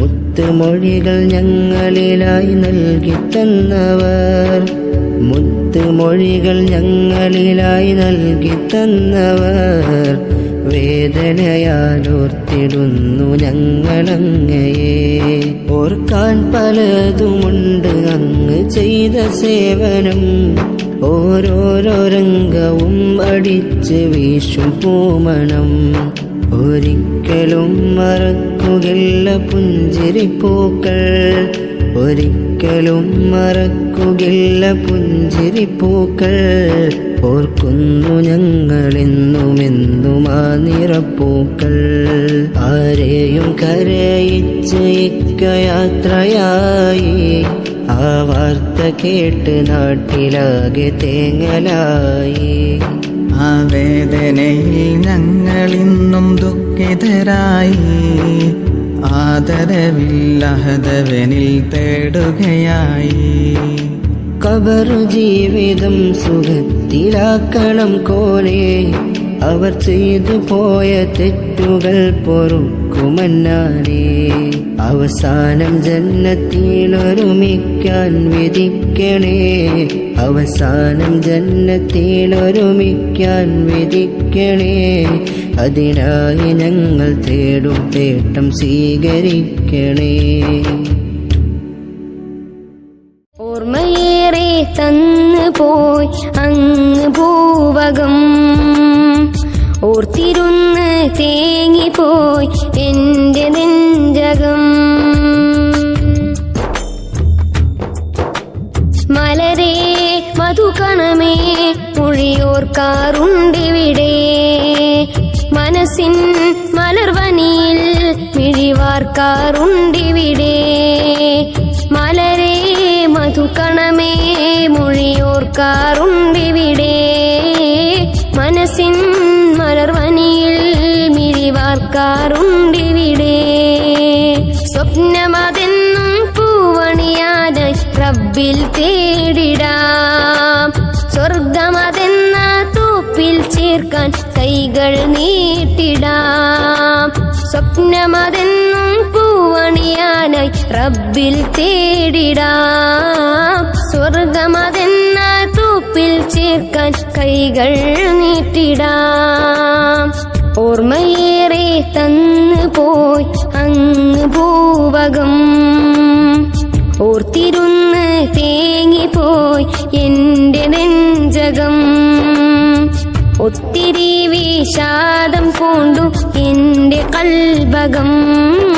മുത്തുമൊഴികൾ ഞങ്ങളിലായി നൽകിത്തന്നവർ മുത്തുമൊഴികൾ ഞങ്ങളിലായി നൽകിത്തന്നവർ വേദനയാലോർത്തിടുന്നു ഞങ്ങളങ്ങയെ. ഓർക്കാൻ പലതുമുണ്ട് അങ്ങ് ചെയ്ത സേവനം. ഓരോരോ രംഗവും അടിച്ച് വീശും പൂമണം. ഒരിക്കലും മറക്കുകയില്ല പുഞ്ചിരിപ്പൂക്കൾ. ഒരിക്കലും മറക്കുകയില്ല പുഞ്ചിരിപ്പൂക്കൾ. ഓർക്കുന്നു ഞങ്ങളെന്നുമെന്നുമാ നിറപ്പൂക്കൾ. ആരെയും കരയിച്ച് ഇക്കയാത്രയായി. ആ വാർത്ത കേട്ട് നാട്ടിലാകെ തേങ്ങലായി. ആ വേദനയിൽ ഞങ്ങളിന്നും ദുഃഖിതരായി. ആദരവില്ലഹദവനിൽ തേടുകയായി. കബറു ജീവിതം സുഖത്തിലാക്കണം കോനെ അവർ ചെയ്തു പോയ തെറ്റുകൾ പൊറുക്കുമെന്നാലേ അവസാനം ജന്മത്തിലൊരുമിക്കാൻ വിധിക്കണേ. അവസാനം ജന്മത്തിലൊരുമിക്കാൻ വിധിക്കണേ. അതിനായി ഞങ്ങൾ തേടും തേട്ടം സ്വീകരിക്കണേ. ഓർമ്മയേറെ തന്നു പോയി അങ്ങ് ഭൂവകം ഓർത്തിരുന്ന് തേങ്ങിപ്പോയി എന്റെ നെഞ്ചകം. മലരേ മധുകണമേ മൊഴിയോർക്കാറുണ്ടിവിടെ മനസ്സിൻ മലർവനിയിൽ മിഴിവാർക്കാറുണ്ടിവിടെ. മലരേ മധുകണമേ മൊഴിയോർക്കാറുണ്ടിവിടെ മിഴിവാർക്കാറുണ്ടിവിടെ സ്വപ്നമതെന്നും പൂവണിയാനായി റബ്ബിൽ തേടിടാം. സ്വർഗമതെന്ന തൂപ്പിൽ ചേർക്കാൻ കൈകൾ നീട്ടിടാം. സ്വപ്നമതെന്നും പൂവണിയാനായി റബ്ബിൽ തേടിടാം. സ്വർഗമതെന്ന തൂപ്പിൽ ചേർക്കാൻ കൈകൾ നീട്ടിടാം. ഓർമ്മയേറെ ഭൂവകം ഓർത്തിരുന്ന് തേങ്ങിപ്പോയി എന്റെ നെഞ്ചകം. ഒത്തിരി വിഷാദം പൂണ്ടു കൽബകം ഒത്തൊരു